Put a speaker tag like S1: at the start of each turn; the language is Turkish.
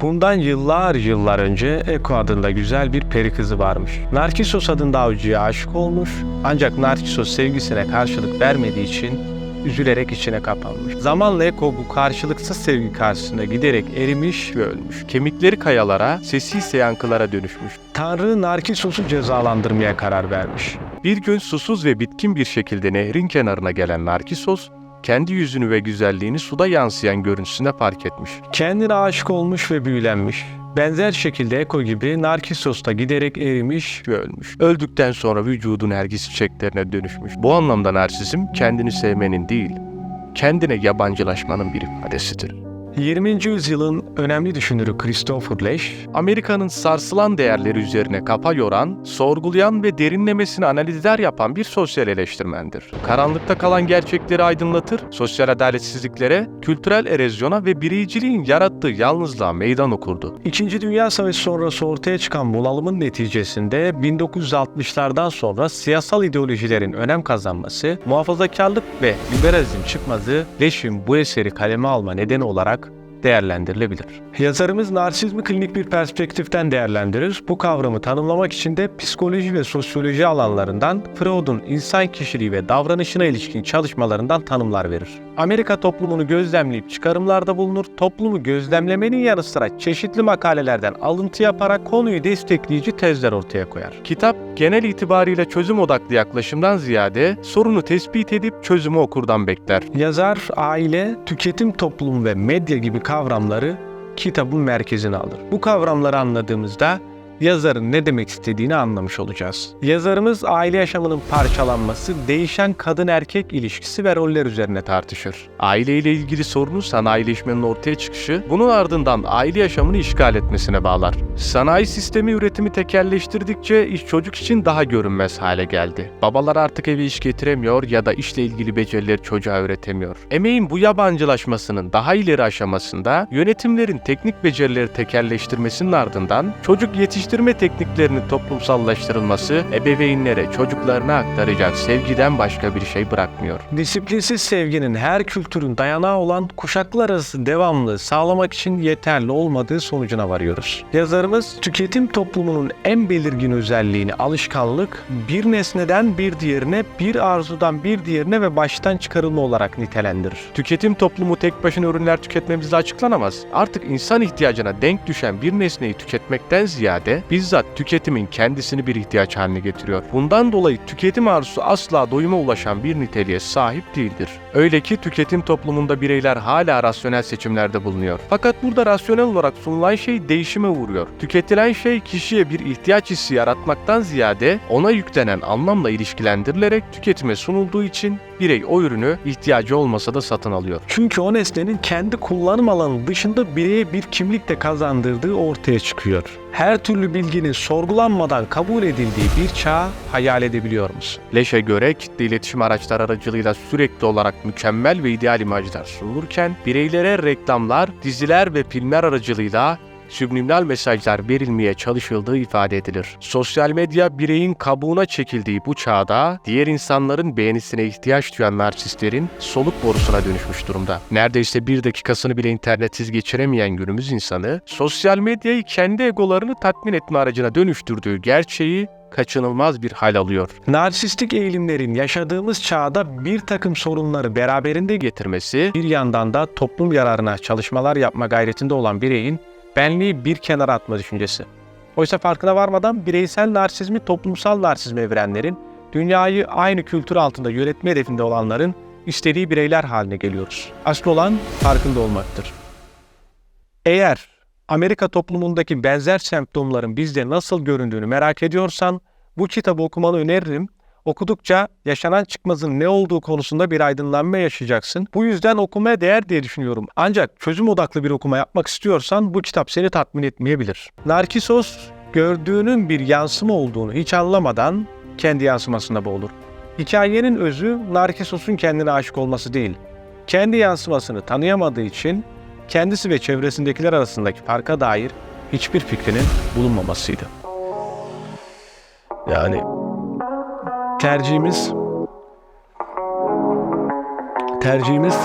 S1: Bundan yıllar yıllar önce Eko adında güzel bir peri kızı varmış. Narkisos adında avcıya aşık olmuş ancak Narkisos sevgisine karşılık vermediği için üzülerek içine kapanmış. Zamanla Eko bu karşılıksız sevgi karşısında giderek erimiş ve ölmüş. Kemikleri kayalara, sesi ise yankılara dönüşmüş. Tanrı Narkisos'u cezalandırmaya karar vermiş. Bir gün susuz ve bitkin bir şekilde nehrin kenarına gelen Narkisos, kendi yüzünü ve güzelliğini suda yansıyan görüntüsüne fark etmiş. Kendine aşık olmuş ve büyülenmiş. Benzer şekilde Eko gibi Narkisos da giderek erimiş ve ölmüş. Öldükten sonra vücudu nergis çiçeklerine dönüşmüş. Bu anlamda narsizm kendini sevmenin değil, kendine yabancılaşmanın bir ifadesidir. 20. yüzyılın önemli düşünürü Christopher Lesch, Amerika'nın sarsılan değerleri üzerine kafa yoran, sorgulayan ve derinlemesine analizler yapan bir sosyal eleştirmendir. Karanlıkta kalan gerçekleri aydınlatır, sosyal adaletsizliklere, kültürel erozyona ve bireyciliğin yarattığı yalnızlığa meydan okurdu. İkinci Dünya Savaşı sonrası ortaya çıkan bunalımın neticesinde 1960'lardan sonra siyasal ideolojilerin önem kazanması, muhafazakarlık ve liberalizm çıkmazı Lesch'in bu eseri kaleme alma nedeni olarak değerlendirilebilir. Yazarımız narsizmi klinik bir perspektiften değerlendirir. Bu kavramı tanımlamak için de psikoloji ve sosyoloji alanlarından Freud'un insan kişiliği ve davranışına ilişkin çalışmalarından tanımlar verir. Amerika toplumunu gözlemleyip çıkarımlarda bulunur. Toplumu gözlemlemenin yanı sıra çeşitli makalelerden alıntı yaparak konuyu destekleyici tezler ortaya koyar. Kitap genel itibariyle çözüm odaklı yaklaşımdan ziyade sorunu tespit edip çözümü okurdan bekler. Yazar, aile, tüketim toplumu ve medya gibi kavramları kitabın merkezine alır. Bu kavramları anladığımızda yazarın ne demek istediğini anlamış olacağız. Yazarımız aile yaşamının parçalanması, değişen kadın-erkek ilişkisi ve roller üzerine tartışır. Aile ile ilgili sorunu sanayileşmenin ortaya çıkışı, bunun ardından aile yaşamını işgal etmesine bağlar. Sanayi sistemi üretimi tekelleştirdikçe iş çocuk için daha görünmez hale geldi. Babalar artık eve iş getiremiyor ya da işle ilgili becerileri çocuğa öğretemiyor. Emeğin bu yabancılaşmasının daha ileri aşamasında yönetimlerin teknik becerileri tekelleştirmesinin ardından çocuk yetiştirme tekniklerinin toplumsallaştırılması ebeveynlere çocuklarına aktaracak sevgiden başka bir şey bırakmıyor. Disiplinsiz sevginin her kültürün dayanağı olan kuşaklar arası devamlılığı sağlamak için yeterli olmadığı sonucuna varıyoruz. Yazarımız tüketim toplumunun en belirgin özelliğini alışkanlık bir nesneden bir diğerine, bir arzudan bir diğerine ve baştan çıkarılma olarak nitelendirir. Tüketim toplumu tek başına ürünler tüketmemizle açıklanamaz. Artık insan ihtiyacına denk düşen bir nesneyi tüketmekten ziyade bizzat tüketimin kendisini bir ihtiyaç haline getiriyor. Bundan dolayı tüketim arzusu asla doyuma ulaşan bir niteliğe sahip değildir. Öyle ki tüketim toplumunda bireyler hala rasyonel seçimlerde bulunuyor. Fakat burada rasyonel olarak sunulan şey değişime uğruyor. Tüketilen şey kişiye bir ihtiyaç hissi yaratmaktan ziyade ona yüklenen anlamla ilişkilendirilerek tüketime sunulduğu için birey o ürünü ihtiyacı olmasa da satın alıyor. Çünkü o nesnenin kendi kullanım alanı dışında bireye bir kimlik de kazandırdığı ortaya çıkıyor. Her türlü bilginin sorgulanmadan kabul edildiği bir çağ hayal edebiliyor musun? Leş'e göre kitle iletişim araçları aracılığıyla sürekli olarak mükemmel ve ideal imajlar sunulurken bireylere reklamlar, diziler ve filmler aracılığıyla subliminal mesajlar verilmeye çalışıldığı ifade edilir. Sosyal medya bireyin kabuğuna çekildiği bu çağda diğer insanların beğenisine ihtiyaç duyan narsistlerin soluk borusuna dönüşmüş durumda. Neredeyse bir dakikasını bile internetsiz geçiremeyen günümüz insanı sosyal medyayı kendi egolarını tatmin etme aracına dönüştürdüğü gerçeği kaçınılmaz bir hal alıyor. Narsistik eğilimlerin yaşadığımız çağda bir takım sorunları beraberinde getirmesi, bir yandan da toplum yararına çalışmalar yapma gayretinde olan bireyin benliği bir kenara atma düşüncesi. Oysa farkına varmadan bireysel narsizmi toplumsal narsizme evirenlerin, dünyayı aynı kültür altında yönetme hedefinde olanların istediği bireyler haline geliyoruz. Asıl olan farkında olmaktır. Eğer Amerika toplumundaki benzer semptomların bizde nasıl göründüğünü merak ediyorsan bu kitabı okumanı öneririm. Okudukça yaşanan çıkmazın ne olduğu konusunda bir aydınlanma yaşayacaksın. Bu yüzden okumaya değer diye düşünüyorum. Ancak çözüm odaklı bir okuma yapmak istiyorsan bu kitap seni tatmin etmeyebilir. Narkisos gördüğünün bir yansıma olduğunu hiç anlamadan kendi yansımasında boğulur. Hikayenin özü Narkisos'un kendine aşık olması değil. Kendi yansımasını tanıyamadığı için kendisi ve çevresindekiler arasındaki farka dair hiçbir fikrinin bulunmamasıydı. Yani tercihimiz? Tercihimiz